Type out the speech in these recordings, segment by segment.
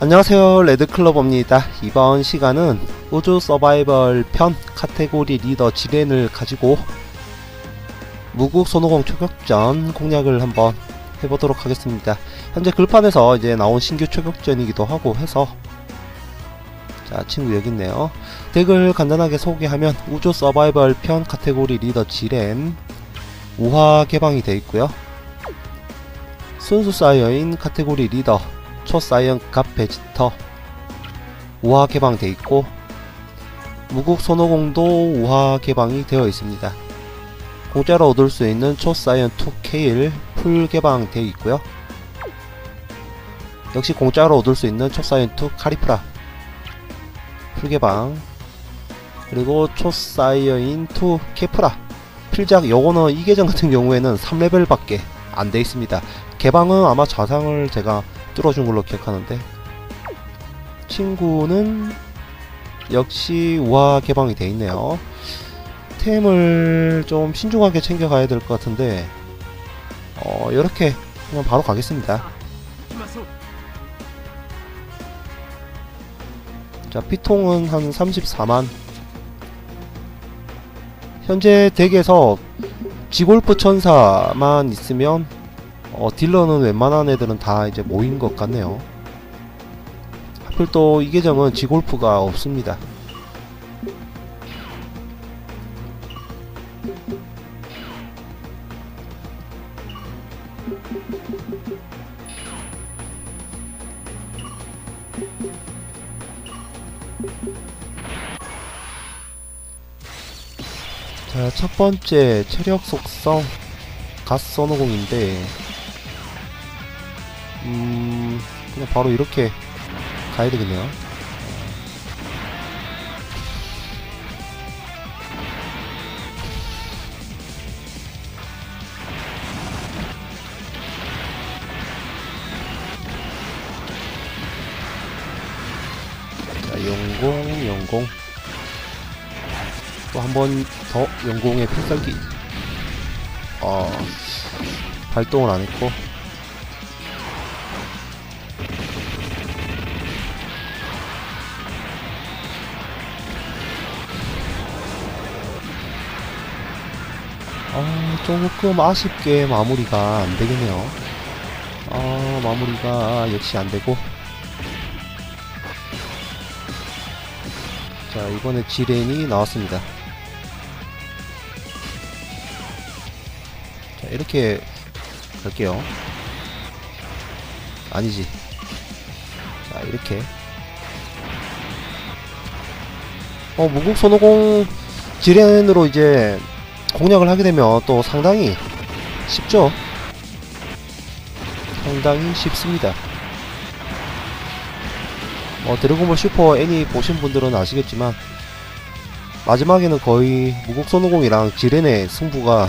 안녕하세요 레드클로버입니다. 이번 시간은 우주 서바이벌 편 카테고리 리더 지렌을 가지고 무국 손오공 초격전 공략을 한번 해보도록 하겠습니다. 현재 글판에서 이제 나온 신규 초격전이기도 하고 해서 자 친구 여기 있네요. 덱을 간단하게 소개하면 우주 서바이벌 편 카테고리 리더 지렌 우화 개방이 되어 있고요. 순수 사이어인 카테고리 리더 초사이언 갑 베지터 우화 개방돼 있고 무국 손오공도 우화 개방이 되어 있습니다. 공짜로 얻을 수 있는 초사이언 2K일 풀 개방되어 있고요. 역시 공짜로 얻을 수 있는 초사이언 2 카리프라 풀 개방 그리고 초사이언 2 케프라 필작 요거는 이 계정 같은 경우에는 3레벨밖에 안 돼 있습니다. 개방은 아마 자상을 제가 뚫어준 걸로 기억하는데 친구는 역시 우화 개방이 돼 있네요. 템을 좀 신중하게 챙겨가야 될 것 같은데 어 이렇게 그냥 바로 가겠습니다. 자 피통은 한 34만 현재 덱에서 지골프 천사만 있으면 어, 딜러는 웬만한 애들은 다 이제 모인 것 같네요. 하필 또 이 계정은 지골프가 없습니다. 자, 첫 번째 체력 속성 가스 선호공인데 음 그냥 바로 이렇게 가야 되겠네요. 자, 영공, 영공. 또 한 번 더 영공의 필살기. 어, 발동을 안 했고. 아, 조금 아쉽게 마무리가 안 되겠네요. 아, 마무리가 역시 안 되고. 자, 이번에 지렌이 나왔습니다. 자, 이렇게 갈게요. 아니지. 자, 이렇게. 어, 무국 손오공 지렌으로 이제 공략을 하게 되면 또 상당히 쉽죠. 상당히 쉽습니다. 어, 드래곤볼 슈퍼 애니 보신 분들은 아시겠지만 마지막에는 거의 무국 손오공이랑 지렌의 승부가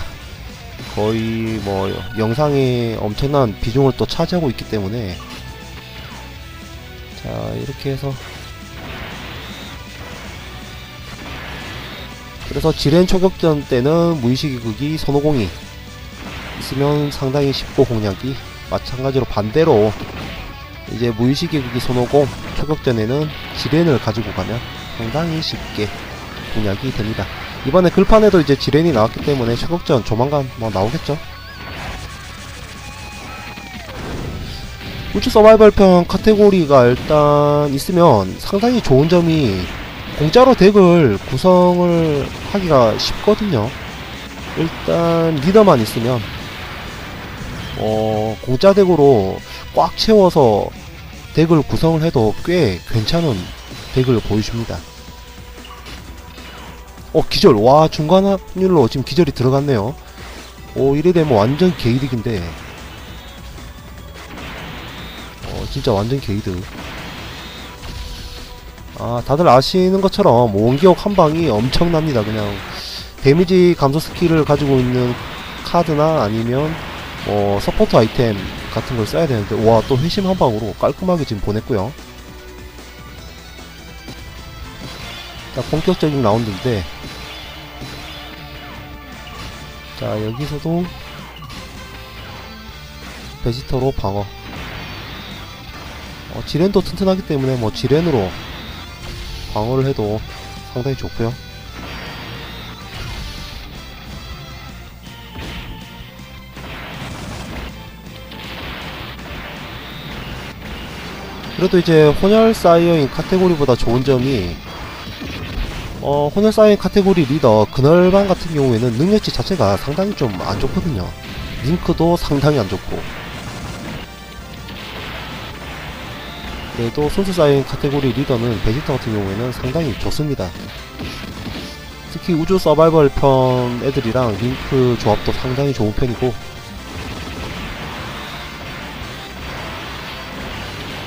거의 뭐 영상에 엄청난 비중을 또 차지하고 있기 때문에 자 이렇게 해서 그래서 지렌 초격전 때는 무의식의 극이 손오공이 있으면 상당히 쉽고 공략이 마찬가지로 반대로 이제 무의식의 극이 손오공 초격전에는 지렌을 가지고 가면 상당히 쉽게 공략이 됩니다. 이번에 글판에도 이제 지렌이 나왔기 때문에 초격전 조만간 뭐 나오겠죠. 우주 서바이벌 편 카테고리가 일단 있으면 상당히 좋은 점이 공짜로 덱을 구성을 하기가 쉽거든요. 일단 리더만 있으면 어, 공짜 덱으로 꽉 채워서 덱을 구성을 해도 꽤 괜찮은 덱을 보여줍니다. 어 기절 와 중간 확률로 지금 기절이 들어갔네요. 오 이래 되면 완전 개이득인데 어 진짜 완전 개이득. 아 다들 아시는 것처럼 원기옥 한 방이 엄청납니다. 그냥 데미지 감소 스킬을 가지고 있는 카드나 아니면 뭐 서포트 아이템 같은 걸 써야 되는데 와 또 회심 한 방으로 깔끔하게 지금 보냈고요. 자 본격적인 라운드인데 자 여기서도 베지터로 방어 어, 지렌도 튼튼하기 때문에 뭐 지렌으로 방어를 해도 상당히 좋고요. 그래도 이제 혼혈 사이어인 카테고리보다 좋은 점이 어, 혼혈 사이어인 카테고리 리더 그널반 같은 경우에는 능력치 자체가 상당히 좀 안 좋거든요. 링크도 상당히 안 좋고 그래도 손수 사이어인 카테고리 리더는 베지터 같은 경우에는 상당히 좋습니다. 특히 우주 서바이벌 편 애들이랑 링크 조합도 상당히 좋은 편이고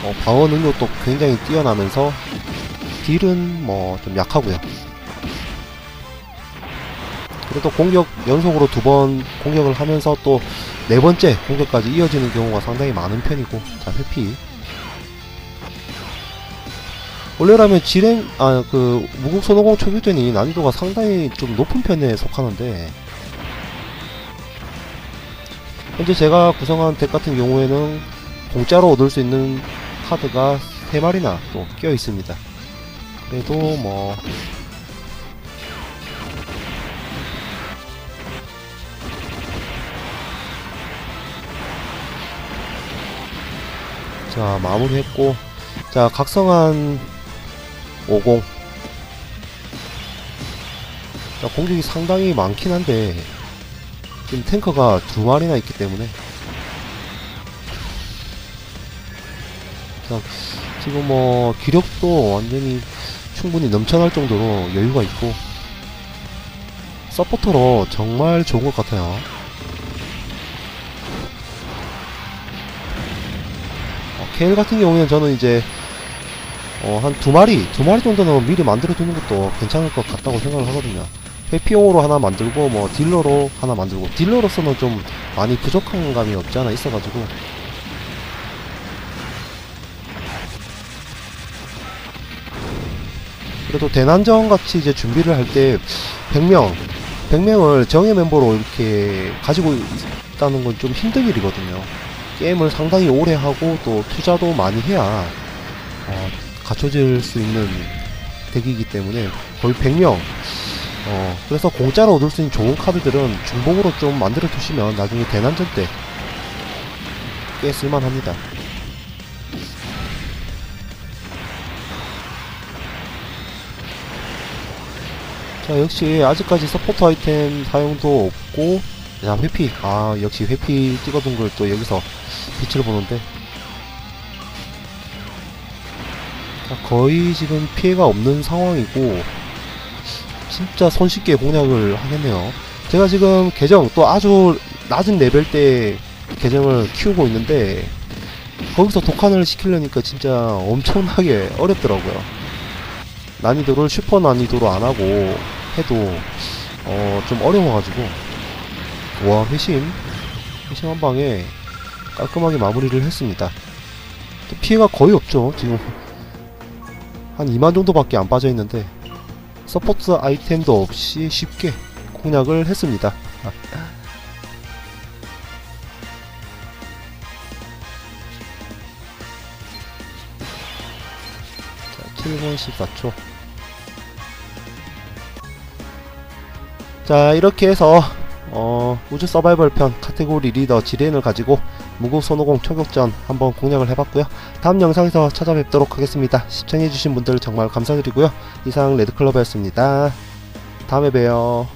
어, 방어 능력도 굉장히 뛰어나면서 딜은 뭐 좀 약하고요. 그래도 공격 연속으로 두 번 공격을 하면서 또 네 번째 공격까지 이어지는 경우가 상당히 많은 편이고 자 회피 원래라면 지랭 아그 무국 손오공 초교전이 난이도가 상당히 좀 높은 편에 속하는데. 현재 제가 구성한 덱 같은 경우에는 공짜로 얻을 수 있는 카드가 3마리나 또 끼어 있습니다. 그래도 뭐. 자 마무리했고. 자 각성한 50 자, 공격이 상당히 많긴 한데 지금 탱커가 두 마리나 있기 때문에 자, 지금 뭐 기력도 완전히 충분히 넘쳐날 정도로 여유가 있고 서포터로 정말 좋은 것 같아요. 어, 케일 같은 경우에는 저는 이제 어, 한 두 마리, 두 마리 정도는 미리 만들어 두는 것도 괜찮을 것 같다고 생각을 하거든요. 회피용으로 하나 만들고, 뭐, 딜러로 하나 만들고, 딜러로서는 좀 많이 부족한 감이 없지 않아 있어가지고, 그래도 대난전 같이 이제 준비를 할 때 100명, 100명을 정예 멤버로 이렇게 가지고 있다는 건 좀 힘든 일이거든요. 게임을 상당히 오래 하고 또 투자도 많이 해야 어, 갖춰질 수 있는 덱이기 때문에 거의 100명. 어, 그래서 공짜로 얻을 수 있는 좋은 카드들은 중복으로 좀 만들어 두시면 나중에 대난전 때 꽤 쓸만합니다. 자 역시 아직까지 서포트 아이템 사용도 없고 자 회피 아 역시 회피 찍어둔 걸 또 여기서 빛을 보는데 거의 지금 피해가 없는 상황이고 진짜 손쉽게 공략을 하겠네요 제가 지금 계정 또 아주 낮은 레벨 때 계정을 키우고 있는데 거기서 독한을 시키려니까 진짜 엄청나게 어렵더라고요 난이도를 슈퍼 난이도로 안 하고 해도 어 좀 어려워가지고 와 회심 회심 한 방에 깔끔하게 마무리를 했습니다. 또 피해가 거의 없죠. 지금 한 2만 정도밖에 안 빠져 있는데 서포트 아이템도 없이 쉽게 공략을 했습니다. 자, 7분 14초. 자 이렇게 해서 어, 우주 서바이벌 편 카테고리 리더 지렌을 가지고 무국 손오공 초격전 한번 공략을 해봤고요. 다음 영상에서 찾아뵙도록 하겠습니다. 시청해주신 분들 정말 감사드리고요. 이상 레드클럽이었습니다. 다음에 봬요.